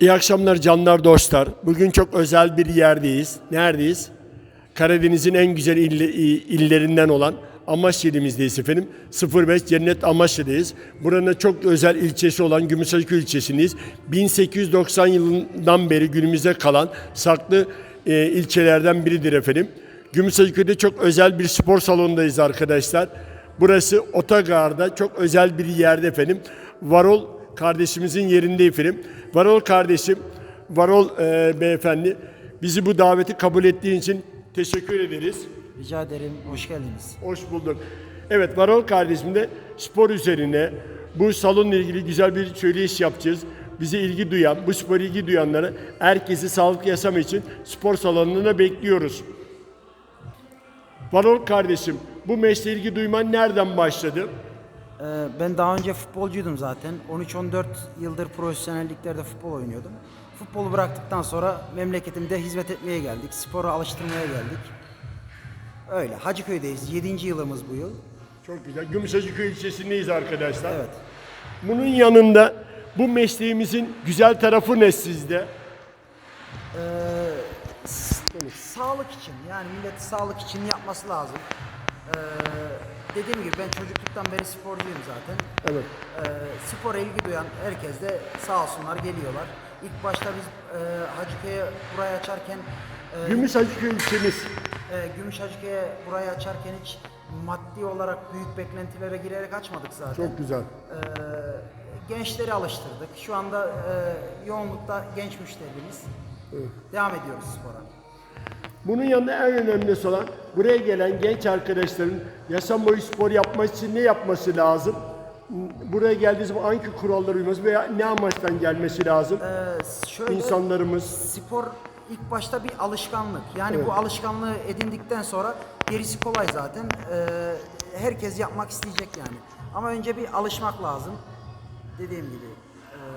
İyi akşamlar canlar dostlar. Bugün çok özel bir yerdeyiz. Neredeyiz? Karadeniz'in en güzel ille- i- illerinden olan Amaç ilimizdeyiz efendim. 05 Cennet Amaçlı'dayız. Buranın çok özel ilçesi olan Gümüşhacıköy ilçesindeyiz. 1890 yılından beri günümüze kalan saklı e, ilçelerden biridir efendim. Gümüşhacıköy'de çok özel bir spor salonundayız arkadaşlar. Burası Otogar'da çok özel bir yerde efendim. Varol kardeşimizin yerinde efendim. Varol kardeşim, Varol e, beyefendi bizi bu daveti kabul ettiğin için teşekkür ederiz. Rica ederim. Hoş geldiniz. Hoş bulduk. Evet Varol kardeşim de spor üzerine bu salonla ilgili güzel bir söyleyiş yapacağız. Bize ilgi duyan, bu spor ilgi duyanları herkesi sağlıklı yaşam için spor salonuna bekliyoruz. Varol kardeşim bu mesleğe ilgi duyman nereden başladı? Ee, ben daha önce futbolcuydum zaten. 13-14 yıldır profesyonelliklerde futbol oynuyordum. Futbolu bıraktıktan sonra memleketimde hizmet etmeye geldik. Spora alıştırmaya geldik. Öyle. Hacıköy'deyiz. 7. yılımız bu yıl. Çok güzel. Gümüşhacıköy ilçesindeyiz arkadaşlar. Evet. Bunun yanında bu mesleğimizin güzel tarafı ne sizde? Sağlık için yani millet sağlık için yapması lazım. Ee, dediğim gibi ben çocukluktan beri sporcuyum zaten. Evet. Ee, spora ilgi duyan herkes de sağ olsunlar geliyorlar. İlk başta biz e, Hacıköy'e burayı açarken e, Gümüşhacıköy ilçemiz. e, Gümüş Hacıköy'e burayı açarken hiç maddi olarak büyük beklentilere girerek açmadık zaten. Çok güzel. Ee, gençleri alıştırdık. Şu anda e, yoğunlukta genç müşterimiz. Devam ediyoruz spora. Bunun yanında en önemlisi olan buraya gelen genç arkadaşların yaşam boyu spor yapması için ne yapması lazım? Buraya geldiği zaman hangi kurallara uyması veya ne amaçtan gelmesi lazım? Ee, şöyle, İnsanlarımız spor ilk başta bir alışkanlık. Yani bu alışkanlığı edindikten sonra gerisi kolay zaten. Ee, herkes yapmak isteyecek yani. Ama önce bir alışmak lazım. Dediğim gibi.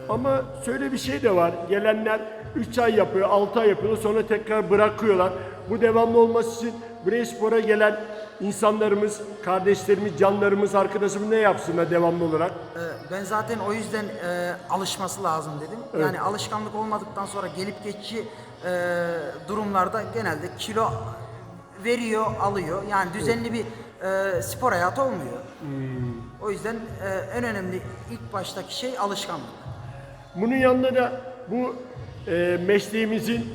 Ama şöyle bir şey de var. Gelenler 3 ay yapıyor, 6 ay yapıyor sonra tekrar bırakıyorlar. Bu devamlı olması için buraya spora gelen insanlarımız, kardeşlerimiz, canlarımız, arkadaşımız ne yapsınlar devamlı olarak? Ee, Ben zaten o yüzden e, alışması lazım dedim. Yani alışkanlık olmadıktan sonra gelip geçici e, durumlarda genelde kilo veriyor, alıyor. Yani düzenli bir e, spor hayatı olmuyor. O yüzden e, en önemli ilk baştaki şey alışkanlık. Bunun yanında da bu e, mesleğimizin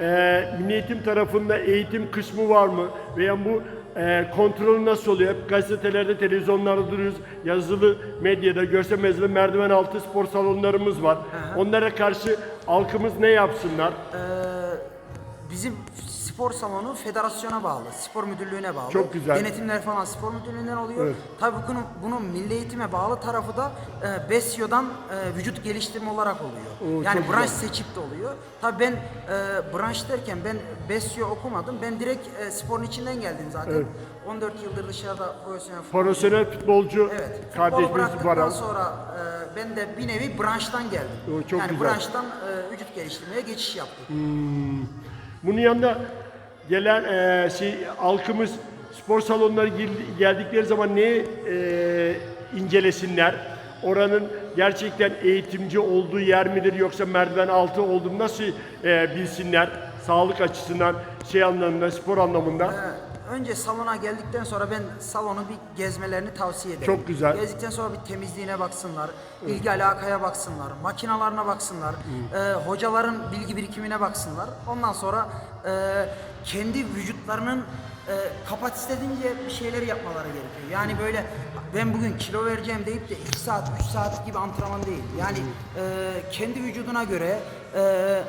e, Milli Eğitim tarafında eğitim kısmı var mı? Veya bu e, kontrolü nasıl oluyor? Hep gazetelerde, televizyonlarda duruyoruz. Yazılı medyada, görsel medyada merdiven altı spor salonlarımız var. Onlara karşı halkımız ne yapsınlar? Bizim spor salonu federasyona bağlı, spor müdürlüğüne bağlı. Çok güzel. Denetimler falan spor müdürlüğünden oluyor. Evet. Tabii bunun, bunun milli eğitime bağlı tarafı da e, BESYO'dan e, vücut geliştirme olarak oluyor. Oo, yani branş güzel. seçip de oluyor. Tabii ben e, branş derken ben BESYO okumadım. Ben direkt e, sporun içinden geldim zaten. Evet. 14 yıldır dışarıda profesyonel futbol Profesyonel futbolcu Evet. Kardeşimiz var. sonra e, ben de bir nevi branştan geldim. Oo, çok yani güzel. branştan e, vücut geliştirmeye geçiş yaptım. Bunun yanında gelen e, şey halkımız spor salonları gel- geldikleri zaman ne e, incelesinler? Oranın gerçekten eğitimci olduğu yer midir yoksa merdiven altı olduğunu nasıl e, bilsinler? Sağlık açısından, şey anlamında, spor anlamında. Ee, Önce salona geldikten sonra ben salonu bir gezmelerini tavsiye ederim. Çok güzel. Gezdikten sonra bir temizliğine baksınlar, ilgi alakaya baksınlar, makinalarına baksınlar, e, hocaların bilgi birikimine baksınlar. Ondan sonra e, kendi vücutlarının e, kapasitetince bir şeyler yapmaları gerekiyor. Yani böyle ben bugün kilo vereceğim deyip de 2 saat, 3 saat gibi antrenman değil. Yani e, kendi vücuduna göre e,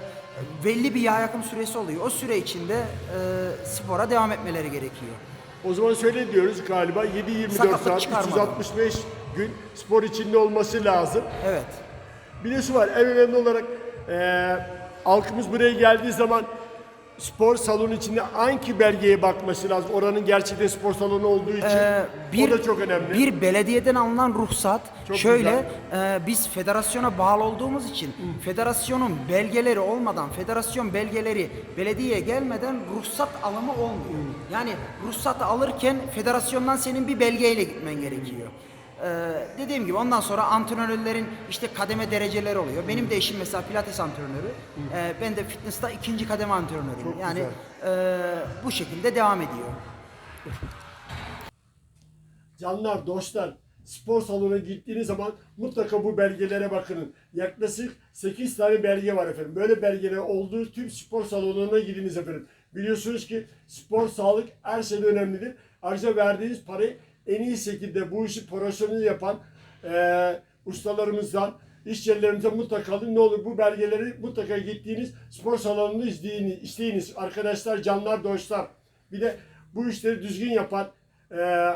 belli bir yağ yakım süresi oluyor. O süre içinde e, spora devam etmeleri gerekiyor. O zaman şöyle diyoruz galiba 7-24 Sakatlık saat, çıkarmadan. 365 gün spor içinde olması lazım. Evet. Bir de şu var, en önemli olarak eee halkımız buraya geldiği zaman spor salonu içinde hangi belgeye bakması lazım? Oranın gerçekten spor salonu olduğu için o da çok önemli. Bir belediyeden alınan ruhsat Çok şöyle e, biz federasyona bağlı olduğumuz için federasyonun belgeleri olmadan federasyon belgeleri belediyeye gelmeden ruhsat alımı olmuyor. Yani ruhsatı alırken federasyondan senin bir belgeyle gitmen gerekiyor. Ee, dediğim gibi ondan sonra antrenörlerin işte kademe dereceleri oluyor. Benim de eşim mesela pilates antrenörü. Ee, ben de fitness'ta ikinci kademe antrenörüyüm. Çok yani e, bu şekilde devam ediyor. Canlar, dostlar, spor salonuna gittiğiniz zaman mutlaka bu belgelere bakın. Yaklaşık 8 tane belge var efendim. Böyle belgeler olduğu tüm spor salonlarına gidiniz efendim. Biliyorsunuz ki spor, sağlık her şeyden önemlidir. Ayrıca verdiğiniz parayı en iyi şekilde bu işi profesyonel yapan eee ustalarımızdan, iş yerlerimizden mutlaka alın. Ne olur bu belgeleri mutlaka gittiğiniz spor salonunda izleyiniz, isteyiniz. Arkadaşlar, canlar, dostlar. Bir de bu işleri düzgün yapan eee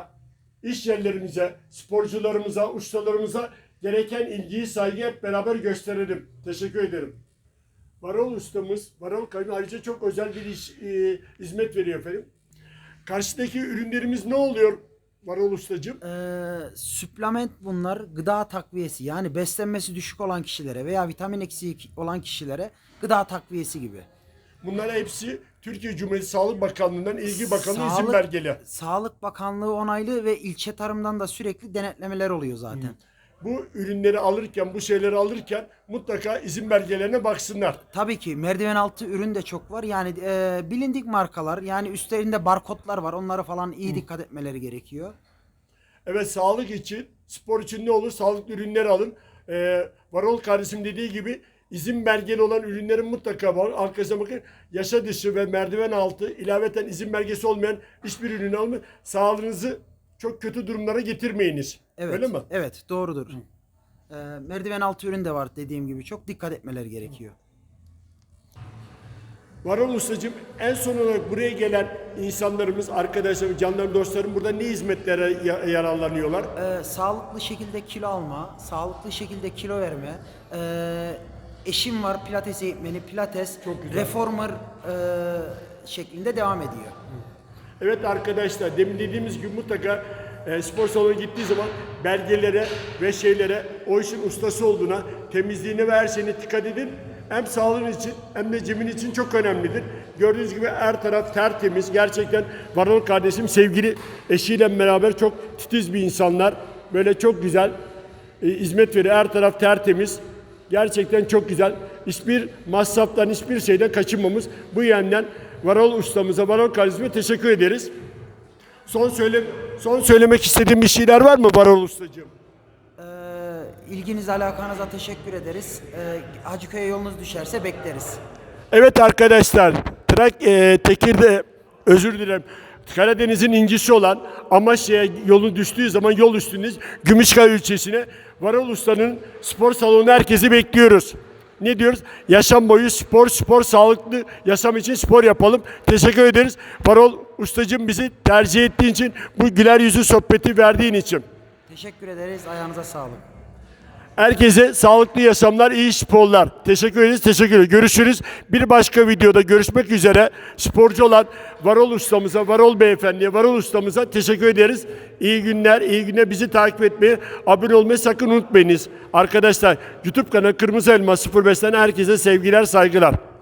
iş yerlerimize, sporcularımıza, ustalarımıza gereken ilgiyi, saygı hep beraber gösterelim. Teşekkür ederim. Varol ustamız, Varol Kayın ayrıca çok özel bir iş, e, hizmet veriyor efendim. Karşıdaki ürünlerimiz ne oluyor Varol ustacığım? Ee, süplement bunlar gıda takviyesi yani beslenmesi düşük olan kişilere veya vitamin eksiği olan kişilere gıda takviyesi gibi. Bunlar hepsi Türkiye Cumhuriyeti Sağlık Bakanlığı'ndan ilgi bakanlığı izin Sağlık- belgeli. Sağlık Bakanlığı onaylı ve ilçe tarımdan da sürekli denetlemeler oluyor zaten. Bu ürünleri alırken, bu şeyleri alırken mutlaka izin belgelerine baksınlar. Tabii ki merdiven altı ürün de çok var. Yani e, bilindik markalar yani üstlerinde barkodlar var. Onlara falan iyi dikkat etmeleri gerekiyor. Evet sağlık için, spor için ne olur? Sağlıklı ürünler alın. Ee, Varol kardeşim dediği gibi izin belgeli olan ürünlerin mutlaka var. Arkasına bakın yaşa dışı ve merdiven altı ilaveten izin belgesi olmayan hiçbir ürünü almayın. Sağlığınızı çok kötü durumlara getirmeyiniz. Evet. Öyle mi? Evet, doğrudur. E, merdiven altı ürün de var dediğim gibi. Çok dikkat etmeleri gerekiyor. Varol Ustacığım en son olarak buraya gelen insanlarımız, arkadaşlarım, canlarım, dostlarım burada ne hizmetlere ya- yararlanıyorlar? Ee, sağlıklı şekilde kilo alma, sağlıklı şekilde kilo verme. Ee, eşim var pilates eğitmeni, pilates, Çok güzel. reformer e, şeklinde devam ediyor. Evet arkadaşlar demin dediğimiz gibi mutlaka e, spor salonuna gittiği zaman belgelere ve şeylere o işin ustası olduğuna, temizliğine ve her şeyine dikkat edin. Hem sağlığın için hem de cebin için çok önemlidir. Gördüğünüz gibi her taraf tertemiz. Gerçekten Varol kardeşim sevgili eşiyle beraber çok titiz bir insanlar. Böyle çok güzel e, hizmet veriyor. Her taraf tertemiz. Gerçekten çok güzel. Hiçbir masraftan, hiçbir şeyden kaçınmamız. Bu yönden Varol ustamıza, Varol kardeşime teşekkür ederiz. Son söyle son söylemek istediğim bir şeyler var mı Varol ustacığım? Ee, ilginiz alakanıza teşekkür ederiz. Ee, Hacıköy'e yolunuz düşerse bekleriz. Evet arkadaşlar, Trak e, Tekir'de özür dilerim. Karadeniz'in incisi olan Amasya'ya yolu düştüğü zaman yol üstündeyiz. Gümüşkaya ilçesine Varol Usta'nın spor salonu herkesi bekliyoruz. Ne diyoruz? Yaşam boyu spor, spor, sağlıklı yaşam için spor yapalım. Teşekkür ederiz. Varol Ustacığım bizi tercih ettiğin için, bu güler yüzü sohbeti verdiğin için. Teşekkür ederiz. Ayağınıza sağlık. Herkese sağlıklı yaşamlar, iyi sporlar. Teşekkür ederiz, teşekkür ederiz. Görüşürüz. Bir başka videoda görüşmek üzere. Sporcu olan Varol ustamıza, Varol beyefendiye, Varol ustamıza teşekkür ederiz. İyi günler, iyi günler. Bizi takip etmeyi, abone olmayı sakın unutmayınız. Arkadaşlar YouTube kanalı Kırmızı Elma 05'ten herkese sevgiler, saygılar.